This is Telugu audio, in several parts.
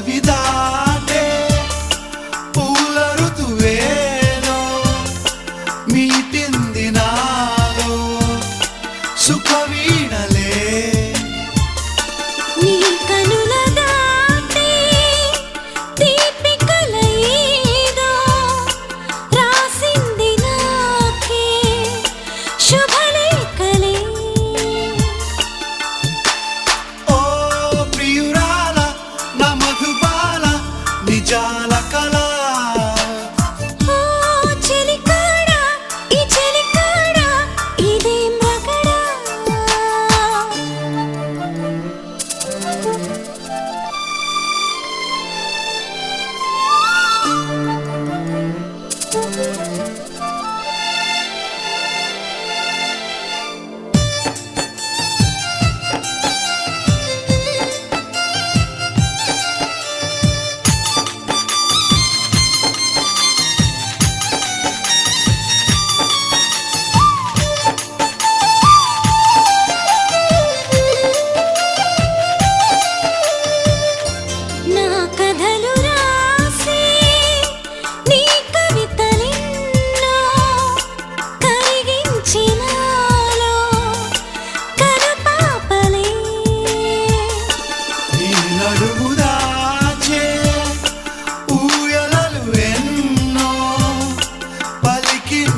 vida.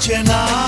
চেনা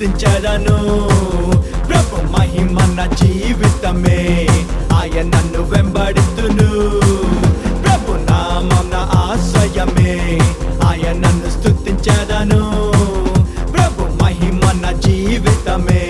స్తుతించదను ప్రభు మహిమ నా జీవితమే. ఆయన నన్ను వెంబడిస్తును ప్రభు నామం నా ఆశ్రయమే. ఆయన నన్ను స్తుతించదను. ప్రభు మహిమ నా జీవితమే.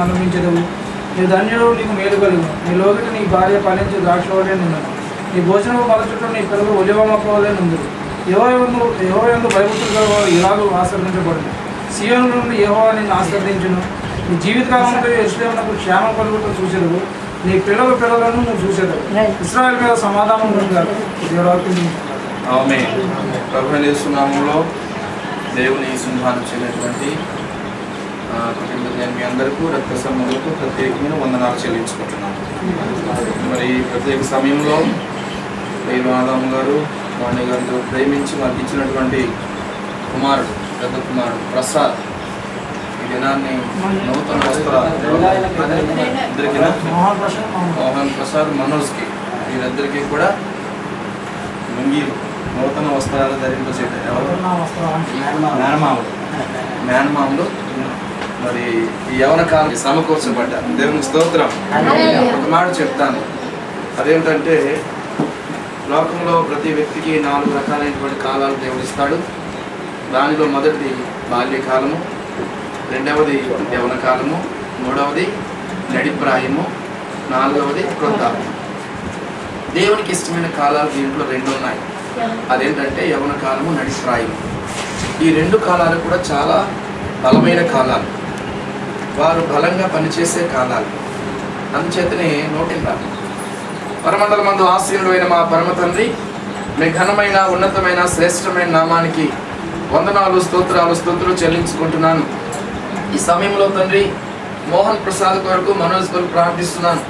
అనుభవించదవు నీ ధన్యుడు నీకు మేలు కలుగు. నీ లోకిట నీ భార్య పాలించే ద్రాక్షలోనే నుండను నీ భోజనము బల చుట్టూ నీ పిల్లలు ఒలివమపోవలే నుండు ఎవరు యహోయందు భయభక్తులు గలవారు ఇలాగూ ఆశ్రదించబడును సీఎం నుండి యహో నిన్ను ఆశ్రదించును నీ జీవితకాలంలో ఇస్లేమునకు క్షేమం కలుగుతూ చూసేదవు నీ పిల్లల పిల్లలను నువ్వు చూసేదవు ఇస్రాయల్ మీద సమాధానం పొందారు దేవుడు ఆమె ప్రభుత్వ దేవుని సింహాన్ని చెల్లినటువంటి మీ అందరికీ రక్త సంబంధులకు ప్రత్యేకమైన వందనాలు చెల్లించుకుంటున్నాను. మరి ఈ ప్రత్యేక సమయంలో ఆదాము గారు వాణి గారితో ప్రేమించి మాకు ఇచ్చినటువంటి కుమారుడు పెద్ద కుమారుడు ప్రసాద్ ఈ దినాన్ని నూతన వస్త్రాలు ఇద్దరికి మోహన్ ప్రసాద్ మనోజ్కి వీరిద్దరికీ కూడా ముంగీలు నూతన వస్త్రాలు ధరింపచేయడం ఎవరు? మేనమామలు. మేనమామలు. మరి ఈ యవన కాలం సమకూర్చబడ్డారు. దేవునికి స్తోత్రం. ఒక మాట చెప్తాను. అదేంటంటే లోకంలో ప్రతి వ్యక్తికి నాలుగు రకాలైనటువంటి కాలాలు దేవుడు ఇస్తాడు. దానిలో మొదటిది బాల్యకాలము రెండవది యవన కాలము మూడవది నడిప్రాయము నాలుగవది వృద్ధాప్యం. దేవునికి ఇష్టమైన కాలాలు దీంట్లో రెండు ఉన్నాయి. అదేంటంటే యవన కాలము నడిప్రాయం ఈ రెండు కాలాలు కూడా చాలా బలమైన కాలాలు. వారు బలంగా పనిచేసే కాలాలు. అందుచేతనే నోటిల్లాలి. పరమండల మందు ఆశీనుడు అయిన మా పరమ తండ్రి మీ ఘనమైన ఉన్నతమైన శ్రేష్టమైన నామానికి వందనాలు స్తోత్రాలు స్తోత్రులు చెల్లించుకుంటున్నాను. ఈ సమయంలో తండ్రి మోహన్ ప్రసాద్ కొరకు మనోజ్ కొరకు ప్రార్థిస్తున్నాను.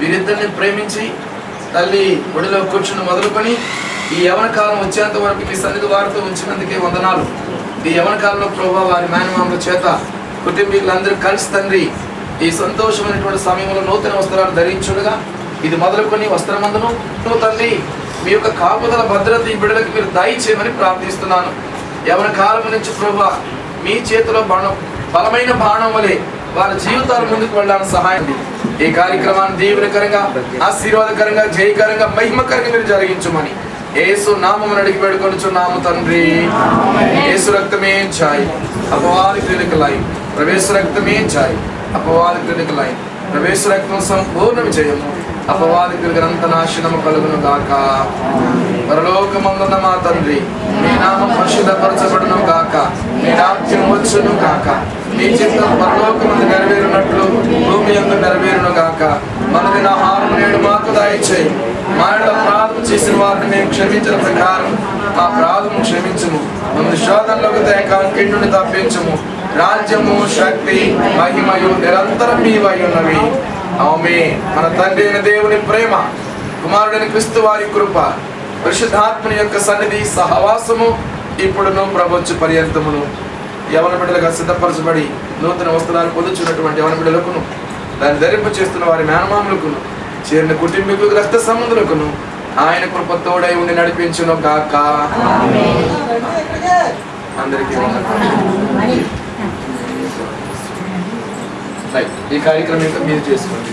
వీరిద్దరిని ప్రేమించి తల్లి ఒడిలో కూర్చుని మొదలుకొని ఈ యవన కాలం వచ్చేంత వరకు మీ సన్నిధి వారితో ఉంచినందుకే వందనాలు. ఈ యవన కాలంలో ప్రభావ వారి మేనమామల చేత కుటుంబీకులందరూ కలిసి తండ్రి ఈ సంతోషమైనటువంటి సమయంలో నూతన వస్త్రాలు ధరించుడుగా. ఇది మొదలుకొని వస్త్రమందును. తండ్రి మీ యొక్క కాపుదల భద్రత ఈ బిడ్డలకు మీరు దయచేయమని ప్రార్థిస్తున్నాను. ఎవరి కాలం నుంచి ప్రభా మీ చేతిలో బాణం బలమైన బాణం వలె వారి జీవితాల ముందుకు వెళ్ళడానికి సహాయం. ఈ కార్యక్రమాన్ని దీవెనకరంగా ఆశీర్వాదకరంగా జయకరంగా మహిమకరంగా మీరు జరిగించమని యేసు నామమును అడిగి పెడుకొనుచున్నాము తండ్రి. యేసు రక్తమే చాయ్ అపవాది రక్తమే చాయ్ అపవాది క్లినికలై ప్రవేశ రక్తం సంపూర్ణ విజయము అపవాదికి కలిగినంత నాశనము కలుగును గాక. పరలోకమందున్న మా తండ్రి మీ నామం పరిశుద్ధపరచబడును గాక. మీ రాజ్యం వచ్చును గాక. మీ చిత్తం పరలోకమందు నెరవేరునట్లు భూమి ఎందు నెరవేరును గాక. మనదిన ఆహారం నేడు మాకు దాయిచేయి. మా ఇంట్లో ప్రార్థన చేసిన వారిని మేము క్షమించిన ప్రకారం మా ప్రార్థన క్షమించము. మన శోధనలోకి నుండి తప్పించము. రాజ్యము శక్తి మహిమయు నిరంతరం మీవై ఉన్నవి ఆమె మన తండ్రి అయిన దేవుని ప్రేమ కుమారుడైన క్రీస్తు వారి కృప పరిశుద్ధాత్మని యొక్క సన్నిధి సహవాసము ఇప్పుడును ప్రపంచ పర్యంతమును యవన బిడ్డలుగా సిద్ధపరచబడి నూతన వస్త్రాలు పొందుచున్నటువంటి యవన బిడ్డలకును దాన్ని ధరింప చేస్తున్న వారి మేనమాములకును చేరిన కుటుంబీకులకు రక్త సంబంధులకును ఆయన కృప తోడై ఉండి నడిపించును కాక అందరికీ. ఈ కార్యక్రమం మీరు చేసుకోండి.